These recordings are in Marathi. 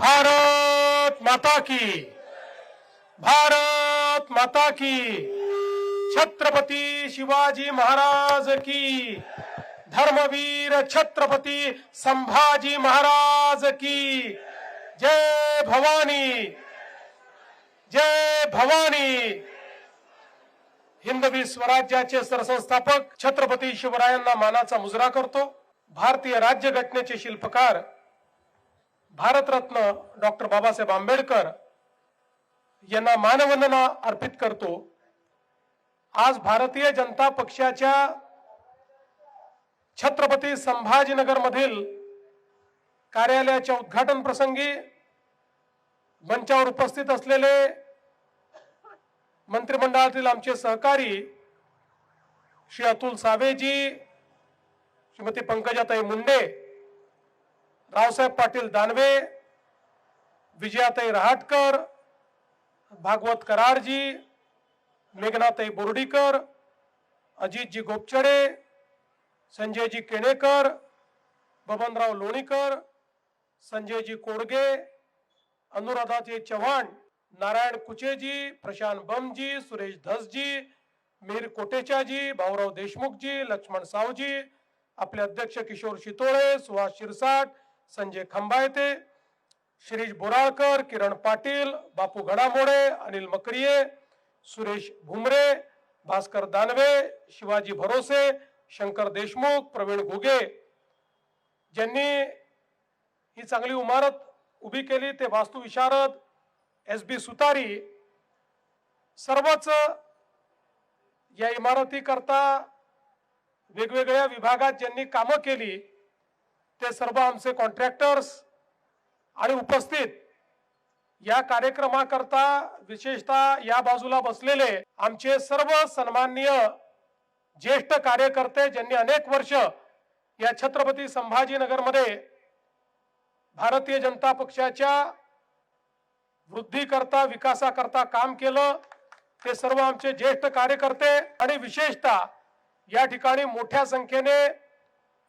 भारत माता की। भारत माता की। छत्रपती शिवाजी महाराज की। धर्मवीर छत्रपती संभाजी महाराज की। जय भवानी। जय भवानी। हिंदवी स्वराज्याचे सरसंस्थापक छत्रपती शिवरायांना मानाचा मुजरा करतो. भारतीय राज्यघटनेचे शिल्पकार भारतरत्न डॉक्टर बाबासाहेब आंबेडकर यांना मानवंदना अर्पित करतो. आज भारतीय जनता पक्षाच्या छत्रपती संभाजीनगर मधील कार्यालयाच्या उद्घाटन प्रसंगी मंचावर उपस्थित असलेले मंत्रिमंडळातील आमचे सहकारी श्री अतुल सावेजी श्रीमती पंकजाताई मुंडे रावसाहेब पाटील दानवे विजयाताई रहाटकर भागवत करारजी मेघनाताई बोर्डीकर अजितजी गोपचडे संजयजी केणेकर बबनराव लोणीकर संजयजी कोडगे अनुराधाजी चव्हाण नारायण कुचेजी प्रशांत बमजी सुरेश धसजी मीर कोटेचाजी भाऊराव देशमुखजी लक्ष्मण सावजी आपले अध्यक्ष किशोर शितोळे सुहास शिरसाट संजय खंबायते शिरीष बोराळकर किरण पाटील बापू घडामोडे अनिल मकरिये सुरेश भुमरे भास्कर दानवे शिवाजी भरोसे शंकर देशमुख प्रवीण घुगे. ज्यांनी ही चांगली इमारत उभी केली ते वास्तुविशारद एस बी सुतारी. सर्वच या इमारतीकरता वेगवेगळ्या विभागात ज्यांनी कामं केली ते सर्व आमचे कॉन्ट्रॅक्टर्स आणि उपस्थित या कार्यक्रमाकरता विशेषतः या बाजूला बसलेले आमचे सर्व सन्माननीय ज्येष्ठ कार्यकर्ते ज्यांनी अनेक वर्ष या छत्रपती संभाजीनगरमध्ये भारतीय जनता पक्षाच्या वृद्धीकरता विकासाकरता काम केलं. ते सर्व आमचे ज्येष्ठ कार्यकर्ते आणि विशेषतः या ठिकाणी मोठ्या संख्येने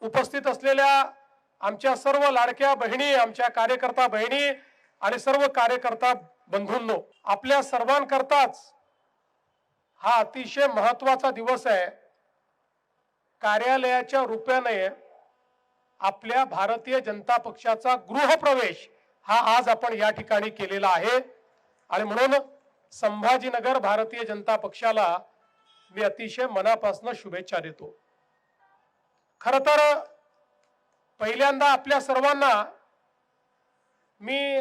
उपस्थित असलेल्या आमच्या सर्व लाडक्या बहिणी आमच्या कार्यकर्ता बहिणी आणि सर्व कार्यकर्ता बंधूंनो आपल्या सर्वांकरताच हा अतिशय महत्त्वाचा दिवस आहे. कार्यालयाच्या रुपयाने आपल्या भारतीय जनता पक्षाचा गृहप्रवेश हा आज आपण या ठिकाणी केलेला आहे. आणि म्हणून संभाजीनगर भारतीय जनता पक्षाला मी अतिशय मनापासून शुभेच्छा देतो. खर तर पहिल्यांदा आपल्या सर्वांना मी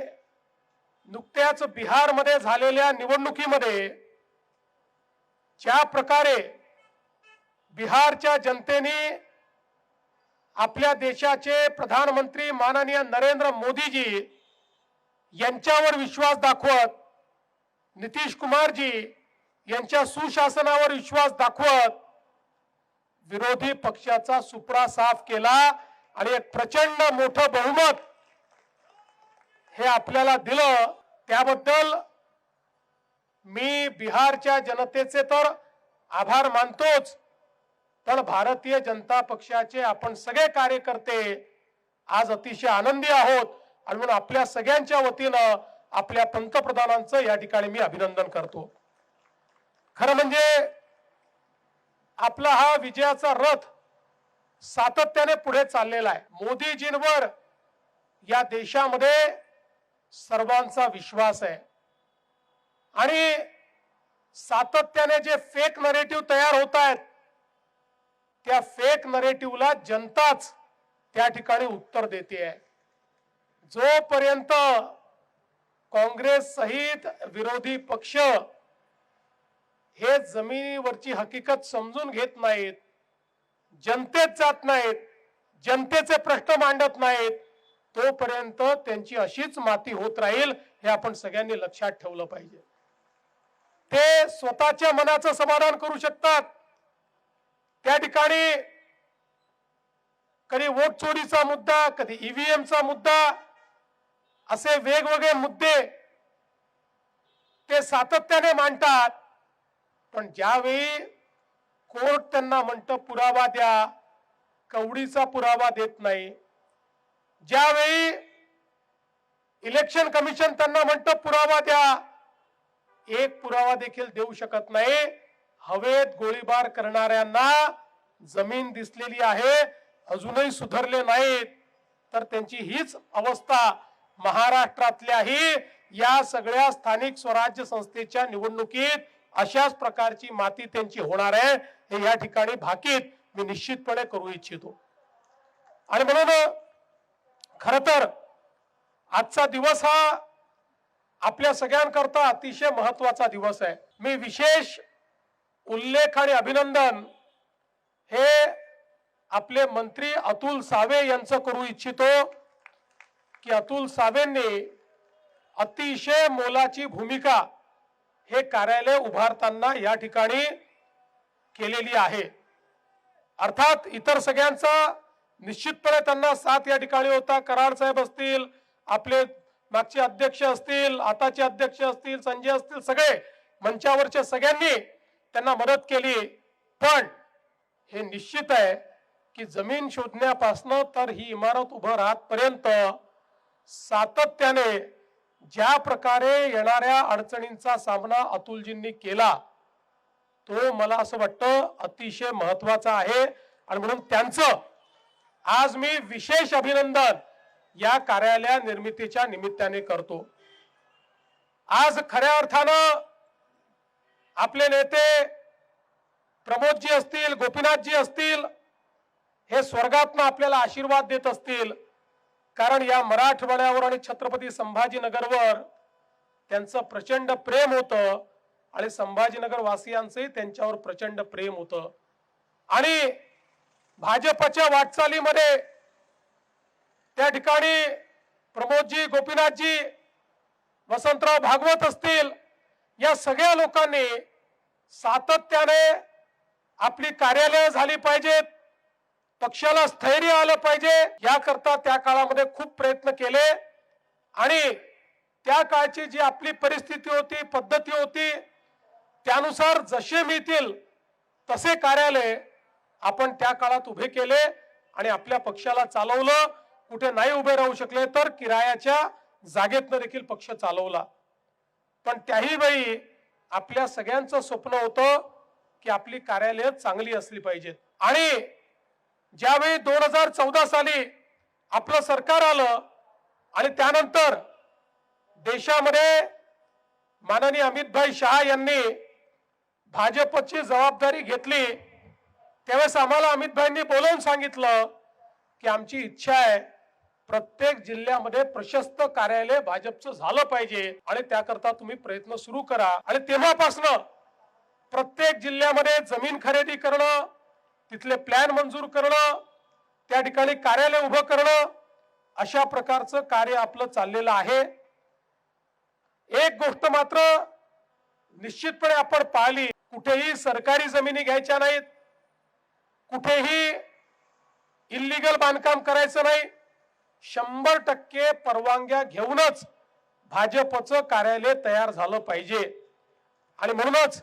नुकत्याच बिहारमध्ये झालेल्या निवडणुकीमध्ये ज्या प्रकारे बिहारच्या जनतेने आपल्या देशाचे प्रधानमंत्री माननीय नरेंद्र मोदीजी यांच्यावर विश्वास दाखवत नितीश कुमारजी यांच्या सुशासनावर विश्वास दाखवत विरोधी पक्षाचा सुपडा साफ केला. आणि एक प्रचंड मोठं बहुमत हे आपल्याला दिलं. त्याबद्दल मी बिहारच्या जनतेचे तर आभार मानतोच. पण भारतीय जनता पक्षाचे आपण सगळे कार्यकर्ते आज अतिशय आनंदी आहोत. आणि म्हणून आपल्या सगळ्यांच्या वतीनं आपल्या पंतप्रधानांचं या ठिकाणी मी अभिनंदन करतो. खरं म्हणजे आपला हा विजयाचा रथ सातत्याने पुढे चाललेला आहे. मोदीजींवर या देशामध्ये सर्वांचा विश्वास आहे. आणि सातत्याने जे फेक नरेटिव्ह तयार होत आहेत त्या फेक नरेटिव्हला जनताच त्या ठिकाणी उत्तर देते आहे. जोपर्यंत काँग्रेस सहित विरोधी पक्ष हे जमिनीवरची हकीकत समजून घेत नाहीत जनतेत जात नाहीत जनतेचे प्रश्न मांडत नाहीत तोपर्यंत त्यांची अशीच माती होत राहील हे आपण सगळ्यांनी लक्षात ठेवलं पाहिजे. ते स्वतःच्या मनाचं समाधान करू शकतात. त्या ठिकाणी कधी वोट चोरीचा मुद्दा कधी ईव्हीएमचा मुद्दा असे वेगवेगळे मुद्दे ते सातत्याने मांडतात. पण ज्यावेळी कोर्ट त्यांना म्हणतं पुरावा द्या. कवडीचा पुरावा देत नाही. ज्यावेळी इलेक्शन कमिशन त्यांना म्हणतं पुरावा द्या एक पुरावा देखील देऊ शकत नाही. हवेत गोळीबार करणाऱ्यांना जमीन दिसलेली आहे अजूनही सुधारले नाहीत. तर त्यांची हीच अवस्था महाराष्ट्रातल्याही या सगळ्या स्थानिक स्वराज्य संस्थेच्या निवडणुकीत अशाच प्रकारची माती त्यांची होणार आहे हे या ठिकाणी भाकीत मी निश्चितपणे करू इच्छितो. आणि म्हणून खर तर आजचा दिवस हा आपल्या सगळ्यांकरता अतिशय महत्त्वाचा दिवस आहे. मी विशेष उल्लेख आणि अभिनंदन हे आपले मंत्री अतुल सावे यांचं करू इच्छितो की अतुल सावेंनी अतिशय मोलाची भूमिका हे कार्यालय उभारताना या ठिकाणी केलेली आहे. अर्थात इतर सगळ्यांचा निश्चितपणे त्यांना साथ या ठिकाणी होता. कराड साहेब असतील आपले मागचे अध्यक्ष असतील आताचे अध्यक्ष असतील संजय असतील सगळे मंचावरचे सगळ्यांनी त्यांना मदत केली. पण हे निश्चित आहे की जमीन शोधण्यापासनं तर ही इमारत उभं राहतपर्यंत सातत्याने ज्या प्रकारे येणाऱ्या अडचणींचा सामना अतुलजींनी केला तो मला असं वाटतं अतिशय महत्त्वाचा आहे. आणि म्हणून त्यांचं आज मी विशेष अभिनंदन या कार्यालय निर्मितीच्या निमित्ताने करतो. आज खऱ्या अर्थानं आपले नेते प्रमोदजी असतील गोपीनाथजी असतील हे स्वर्गातनं आपल्याला आशीर्वाद देत असतील. कारण या मराठवाड्यावर आणि छत्रपती संभाजीनगरवर त्यांचं प्रचंड प्रेम होतं आणि संभाजीनगर वासियांचंही त्यांच्यावर प्रचंड प्रेम होतं. आणि भाजपच्या वाटचालीमध्ये त्या ठिकाणी प्रमोदजी गोपीनाथजी वसंतराव भागवत असतील या सगळ्या लोकांनी सातत्याने आपली कार्यालय झाली पाहिजेत. पक्षाला स्थैर्य आलं पाहिजे याकरता त्या काळामध्ये खूप प्रयत्न केले. आणि त्या काळची जी आपली परिस्थिती होती पद्धती होती त्यानुसार जसे मिळतील तसे कार्यालय आपण त्या काळात उभे केले आणि आपल्या पक्षाला चालवलं. कुठे नाही उभे राहू शकले तर किरायाच्या जागेतनं देखील पक्ष चालवला. पण त्याही वेळी आपल्या सगळ्यांचं स्वप्न होतं की आपली कार्यालय चांगली असली पाहिजेत. आणि ज्यावेळी दोन हजार चौदा साली आपलं सरकार आलं आणि त्यानंतर देशामध्ये माननीय अमितभाई शहा यांनी भाजपची जबाबदारी घेतली त्यावेळेस आम्हाला अमितभाईंनी बोलवून सांगितलं की आमची इच्छा आहे प्रत्येक जिल्ह्यामध्ये प्रशस्त कार्यालय भाजपचं झालं पाहिजे आणि त्याकरता तुम्ही प्रयत्न सुरू करा. आणि तेव्हापासनं प्रत्येक जिल्ह्यामध्ये जमीन खरेदी करणं तिथले प्लॅन मंजूर करणं त्या ठिकाणी कार्यालय उभं करणं अशा प्रकारचं कार्य आपलं चाललेलं आहे. एक गोष्ट मात्र निश्चितपणे आपण पाहिली कुठेही सरकारी जमिनी घ्यायच्या नाहीत. कुठेही इल्लीगल बांधकाम करायचं नाही. शंभर टक्के परवानग्या घेऊनच भाजपचं कार्यालय तयार झालं पाहिजे. आणि म्हणूनच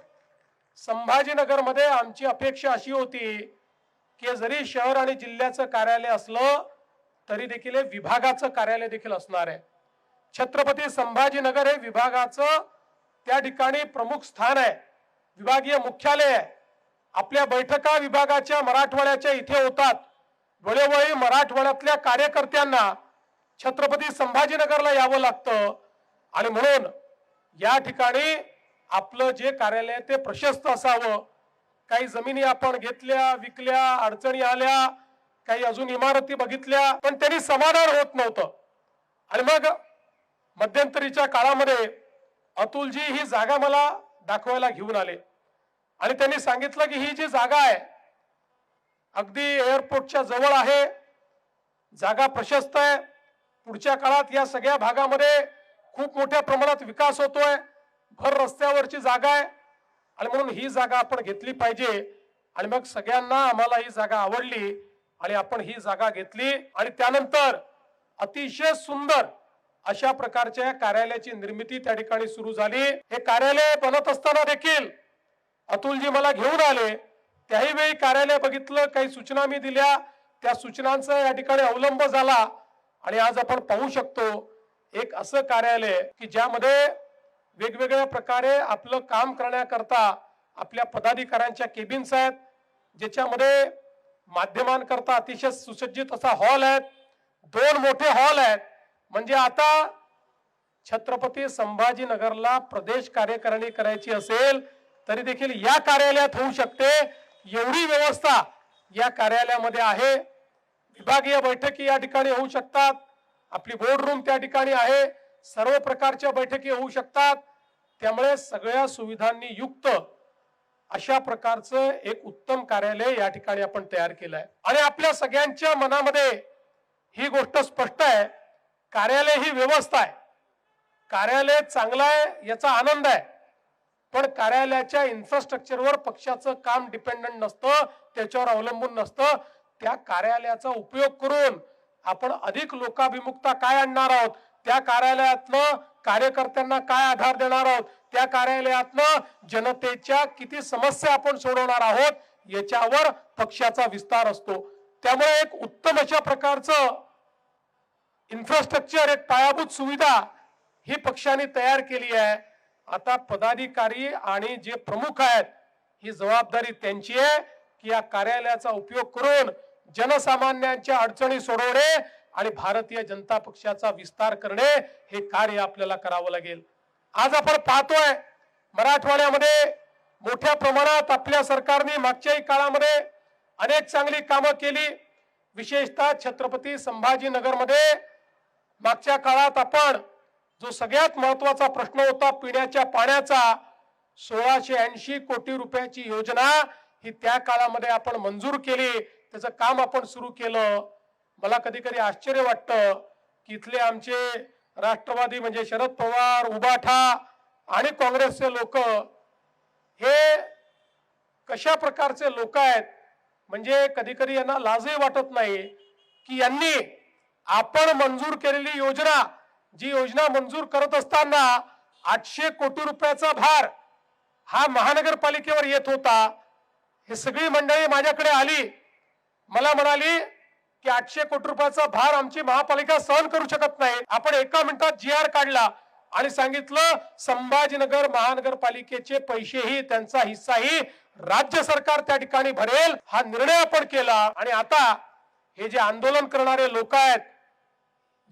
संभाजीनगरमध्ये आमची अपेक्षा अशी होती की जरी शहर आणि जिल्ह्याचं कार्यालय असलं तरी देखील हे विभागाचं कार्यालय देखील असणार आहे. छत्रपती संभाजीनगर हे विभागाचं त्या ठिकाणी प्रमुख स्थान आहे. विभागीय मुख्यालय आहे. आपल्या बैठका विभागाच्या मराठवाड्याच्या इथे होतात. वेळोवेळी मराठवाड्यातल्या कार्यकर्त्यांना छत्रपती संभाजीनगरला यावं लागतं. आणि म्हणून या ठिकाणी आपलं जे कार्यालय ते प्रशस्त असावं. काही जमिनी आपण घेतल्या विकल्या अडचणी आल्या काही अजून इमारती बघितल्या पण त्यांनी समाधान होत नव्हतं. आणि मग मध्यंतरीच्या काळामध्ये अतुलजी ही जागा मला दाखवायला घेऊन आले. आणि त्यांनी सांगितलं की ही जी जागा आहे अगदी एअरपोर्टच्या जवळ आहे. जागा प्रशस्त आहे. पुढच्या काळात या सगळ्या भागामध्ये खूप मोठ्या प्रमाणात विकास होतोय. भर रस्त्यावरची जागा आहे. आणि म्हणून ही जागा आपण घेतली पाहिजे. आणि मग सगळ्यांना आम्हाला ही जागा आवडली. आणि आपण ही जागा घेतली. आणि त्यानंतर अतिशय सुंदर अशा प्रकारच्या कार्यालयाची निर्मिती त्या ठिकाणी सुरू झाली. हे कार्यालय बनत असताना देखील अतुलजी मला घेऊन आले. त्याही वेळी कार्यालय बघितलं काही सूचना मी दिल्या. त्या सूचनांचा या ठिकाणी अवलंब झाला. आणि आज आपण पाहू शकतो एक असं कार्यालय की ज्यामध्ये वेगवेगळ्या प्रकारे आपलं काम करण्याकरता आपल्या पदाधिकाऱ्यांच्या केबिन्स आहेत ज्याच्यामध्ये माध्यमांकरता अतिशय सुसज्जित असा हॉल आहेत. दोन मोठे हॉल आहेत. म्हणजे आता छत्रपती संभाजीनगरला प्रदेश कार्यकारिणी करायची असेल तरी देखील या कार्यालयात होऊ शकते. एवढी व्यवस्था या कार्यालयामध्ये आहे. विभागीय बैठकी या ठिकाणी होऊ शकतात. आपली बोर्ड रूम त्या ठिकाणी आहे. सर्व प्रकारच्या बैठकी होऊ शकतात. त्यामुळे सगळ्या सुविधांनी युक्त अशा प्रकारचं एक उत्तम कार्यालय या ठिकाणी आपण तयार केलं आहे आणि आपल्या सगळ्यांच्या मनामध्ये ही गोष्ट स्पष्ट आहे. कार्यालय ही व्यवस्था आहे. कार्यालय चांगलं आहे याचा आनंद आहे. पण कार्यालयाच्या इन्फ्रास्ट्रक्चरवर पक्षाचं काम डिपेंडंट नसतं त्याच्यावर अवलंबून नसतं. त्या कार्यालयाचा उपयोग करून आपण अधिक लोकाभिमुखता काय आणणार आहोत? त्या कार्यालयातनं कार्यकर्त्यांना काय आधार देणार आहोत? त्या कार्यालयातनं जनतेच्या किती समस्या आपण सोडवणार आहोत? याच्यावर पक्षाचा विस्तार असतो. त्यामुळे एक उत्तम अशा प्रकारचं इन्फ्रास्ट्रक्चर एक पायाभूत सुविधा ही पक्षाने तयार केली आहे. आता पदाधिकारी आणि जे प्रमुख आहेत ही जबाबदारी त्यांची आहे की या कार्यालयाचा उपयोग करून जनसामान्यांच्या अडचणी सोडवणे आणि भारतीय जनता पक्षाचा विस्तार करणे हे कार्य आपल्याला करावं लागेल. आज आपण पाहतोय मराठवाड्यामध्ये मोठ्या प्रमाणात आपल्या सरकारने मागच्याही काळामध्ये अनेक चांगली कामं केली. विशेषतः छत्रपती संभाजीनगरमध्ये मागच्या काळात आपण जो सगळ्यात महत्त्वाचा प्रश्न होता पिण्याच्या पाण्याचा सोळाशे ऐंशी कोटी रुपयाची योजना ही त्या काळामध्ये आपण मंजूर केली. त्याचं काम आपण सुरू केलं. मला कधी कधी आश्चर्य वाटतं की इथले आमचे राष्ट्रवादी म्हणजे शरद पवार उबाठा आणि काँग्रेसचे लोक हे कशा प्रकारचे लोक आहेत? म्हणजे कधी कधी यांना लाजही वाटत नाही की यांनी आपण मंजूर केलेली योजना जी योजना मंजूर करत असताना आठशे कोटी रुपयाचा भार हा महानगरपालिकेवर येत होता. हे सगळी मंडळी माझ्याकडे आली. मला म्हणाली की आठशे कोटी रुपयाचा भार आमची महापालिका सहन करू शकत नाही. आपण एका मिनिटात जी आर काढला आणि सांगितलं संभाजीनगर महानगरपालिकेचे पैसेही त्यांचा हिस्साही राज्य सरकार त्या ठिकाणी भरेल. हा निर्णय आपण केला आणि आता हे जे आंदोलन करणारे लोक आहेत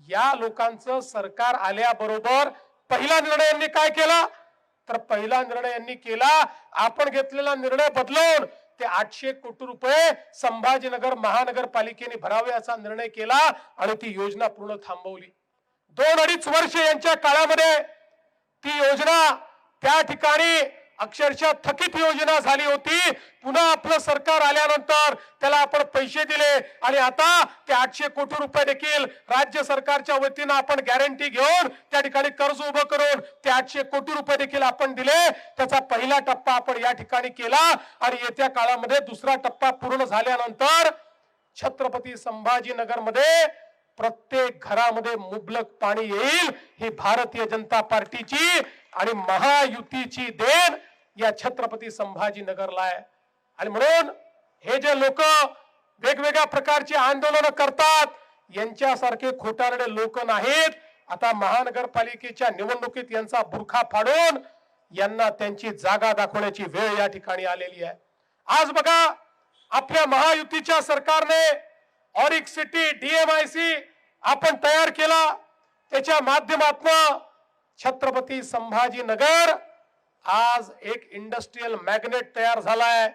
या लोकांचं सरकार आल्याबरोबर पहिला निर्णय यांनी काय केला? तर पहिला निर्णय यांनी केला आपण घेतलेला निर्णय बदलवून ते आठशे कोटी रुपये संभाजीनगर महानगरपालिकेने भरावे असा निर्णय केला आणि ती योजना पूर्ण थांबवली. दोन अडीच वर्ष यांच्या काळामध्ये ती योजना त्या ठिकाणी अक्षरशः थकीत योजना झाली होती. पुन्हा आपलं सरकार आल्यानंतर त्याला आपण पैसे दिले. आणि आता ते आठशे कोटी रुपये देखील राज्य सरकारच्या वतीनं आपण गॅरंटी घेऊन त्या ठिकाणी कर्ज उभं करून ते आठशे कोटी रुपये देखील आपण दिले. त्याचा पहिला टप्पा आपण या ठिकाणी केला. आणि येत्या काळामध्ये दुसरा टप्पा पूर्ण झाल्यानंतर छत्रपती संभाजीनगरमध्ये प्रत्येक घरामध्ये मुबलक पाणी येईल. ही भारतीय जनता पार्टीची आणि महायुतीची देण या छत्रपती संभाजीनगरला आहे. आणि म्हणून हे जे लोक वेगवेगळ्या प्रकारची आंदोलनं करतात यांच्यासारखे खोटारडे लोक नाहीत. आता महानगरपालिकेच्या निवडणुकीत यांचा बुरखा फाडून यांना त्यांची जागा दाखवण्याची वेळ या ठिकाणी आलेली आहे. आज बघा आपल्या महायुतीच्या सरकारने ऑरिक सिटी डीएमआयसी आपण तयार केला. त्याच्या माध्यमातून छत्रपती संभाजीनगर आज एक इंडस्ट्रीयल मॅग्नेट तयार झालाय.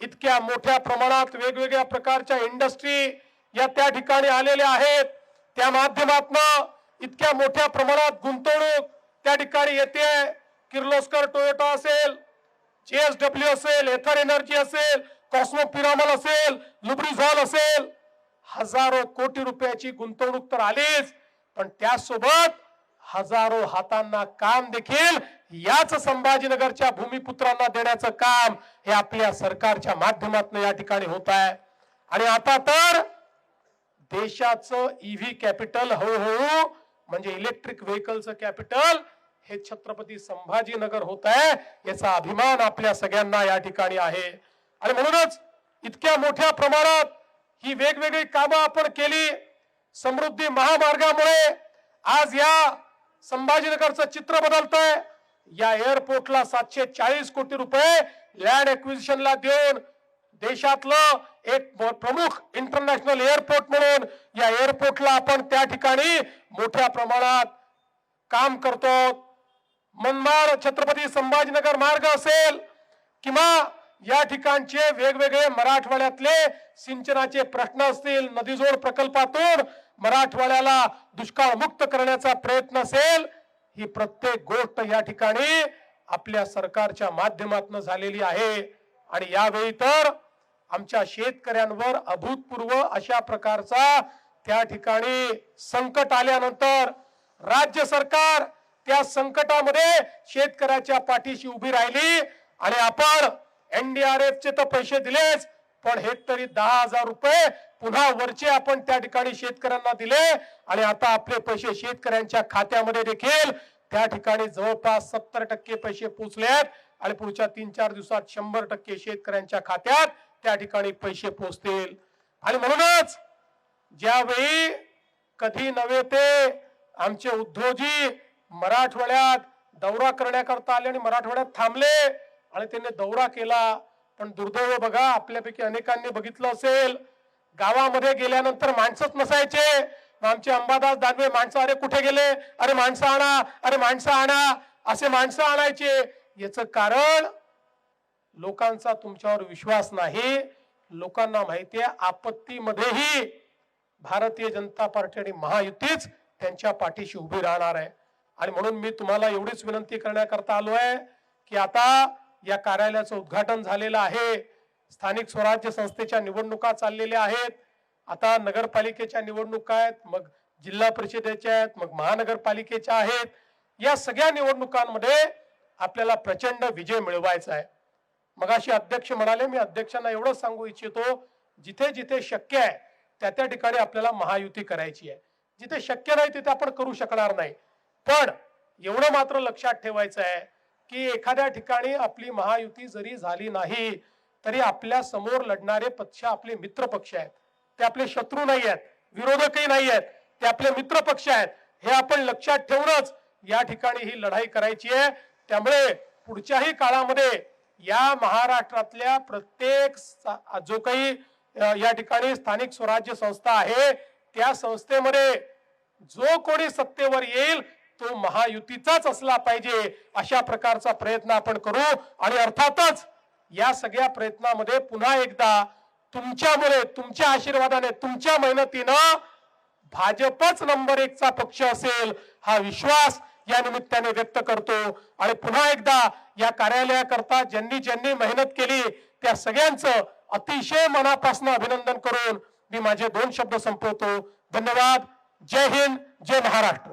इतक्या मोठ्या प्रमाणात वेगवेगळ्या प्रकारच्या इंडस्ट्री या त्या ठिकाणी आलेल्या आहेत. त्या माध्यमातून इतक्या मोठ्या प्रमाणात गुंतवणूक त्या ठिकाणी येते. किर्लोस्कर टोयोटा असेल जेएसडब्ल्यू असेल एथर एनर्जी असेल कॉस्मो पिरामल असेल लुब्रिझॉल असेल. हजारो कोटी रुपयाची गुंतवणूक तर आलीच. पण त्यासोबत हजारो हातांना काम देखील याच संभाजीनगरच्या भूमिपुत्रांना देण्याचं काम हे आपल्या सरकारच्या माध्यमातून या ठिकाणी होत आहे. आणि आता तर देशाचं ईव्ही कॅपिटल हळूहळू म्हणजे इलेक्ट्रिक व्हेकलचं कॅपिटल हे छत्रपती संभाजीनगर होत आहे याचा अभिमान आपल्या सगळ्यांना या ठिकाणी आहे. आणि म्हणूनच इतक्या मोठ्या प्रमाणात ही वेगवेगळी कामं आपण केली. समृद्धी महामार्गामुळे आज या संभाजीनगरचं चित्र बदलतंय. या एअरपोर्टला सातशे चाळीस कोटी रुपये लँड एक्विजिशनला देऊन देशातलं एक प्रमुख इंटरनॅशनल एअरपोर्ट म्हणून या एअरपोर्टला आपण त्या ठिकाणी मोठ्या प्रमाणात काम करतो. मनमाड छत्रपती संभाजीनगर मार्ग असेल किंवा या ठिकाणचे वेगवेगळे मराठवाड्यातले सिंचनाचे प्रश्न असतील नदीजोड प्रकल्पातून मराठवाड्याला दुष्काळ मुक्त करण्याचा प्रयत्न असेल ही प्रत्येक गोष्ट या ठिकाणी आपल्या सरकारच्या माध्यमातून झालेली आहे. आणि यावेळी तर आमच्या शेतकऱ्यांवर अभूतपूर्व अशा प्रकारचा त्या ठिकाणी संकट आल्यानंतर राज्य सरकार त्या संकटामध्ये शेतकऱ्याच्या पाठीशी उभी राहिली आणि आपण एनडीआरएफचे तर पैसे दिलेच पण हे तरी दहा हजार रुपये पुन्हा वरचे आपण त्या ठिकाणी शेतकऱ्यांना दिले आणि आता आपले पैसे शेतकऱ्यांच्या खात्यामध्ये देखील त्या ठिकाणी जवळपास सत्तर टक्के पैसे पोहोचले आणि पुढच्या तीन चार दिवसात शंभर टक्के शेतकऱ्यांच्या खात्यात त्या ठिकाणी पैसे पोचतील आणि म्हणूनच ज्यावेळी कधी नव्हे ते आमचे उद्योजी मराठवाड्यात दौरा करण्याकरता आले आणि मराठवाड्यात थांबले आणि त्यांनी दौरा केला. पण दुर्दैव बघा आपल्यापैकी अनेकांनी बघितलं असेल गावामध्ये गेल्यानंतर माणसंच नसायचे. आमचे अंबादास दानवे माणसं अरे कुठे गेले? अरे माणसं आणा अरे माणसं आणा. असे माणसं आणायचे. याच कारण लोकांचा तुमच्यावर विश्वास नाही. लोकांना माहिती आहे आपत्तीमध्येही भारतीय जनता पार्टी आणि महायुतीच त्यांच्या पाठीशी उभी राहणार आहे. आणि म्हणून मी तुम्हाला एवढीच विनंती करण्याकरता आलो आहे की आता या कार्यालयाचं उद्घाटन झालेलं आहे. स्थानिक स्वराज्य संस्थेच्या निवडणुका चाललेल्या आहेत. आता नगरपालिकेच्या निवडणुका आहेत मग जिल्हा परिषदेच्या आहेत मग महानगरपालिकेच्या आहेत. या सगळ्या निवडणुकांमध्ये आपल्याला प्रचंड विजय मिळवायचा आहे. मगाशी अध्यक्ष म्हणाले मी अध्यक्षांना एवढंच सांगू इच्छितो जिथे जिथे शक्य आहे त्या त्या ठिकाणी आपल्याला महायुती करायची आहे. जिथे शक्य नाही तिथे आपण करू शकणार नाही. पण एवढं मात्र लक्षात ठेवायचं आहे की एखाद्या ठिकाणी आपली महायुती जरी झाली नाही तरी आपल्यासमोर लढणारे पक्ष आपले मित्र पक्ष आहेत. ते आपले शत्रू नाही आहेत विरोधकही नाही आहेत ते आपले मित्र पक्ष आहेत. हे आपण लक्षात ठेवूनच या ठिकाणी ही लढाई करायची आहे. त्यामुळे पुढच्याही काळामध्ये या महाराष्ट्रातल्या प्रत्येक जो काही या ठिकाणी स्थानिक स्वराज्य संस्था आहे त्या संस्थेमध्ये जो कोणी सत्तेवर येईल तो महायुतीचाच असला पाहिजे अशा प्रकारचा प्रयत्न आपण करू. आणि अर्थातच या सगळ्या प्रयत्नामध्ये पुन्हा एकदा तुमच्यामुळे तुमच्या आशीर्वादाने तुमच्या मेहनतीनं भाजपच नंबर एकचा पक्ष असेल हा विश्वास या निमित्ताने व्यक्त करतो. आणि पुन्हा एकदा या कार्यालयाकरता ज्यांनी ज्यांनी मेहनत केली त्या सगळ्यांचं अतिशय मनापासून अभिनंदन करून मी माझे दोन शब्द संपवतो. धन्यवाद. जय हिंद. जय महाराष्ट्र.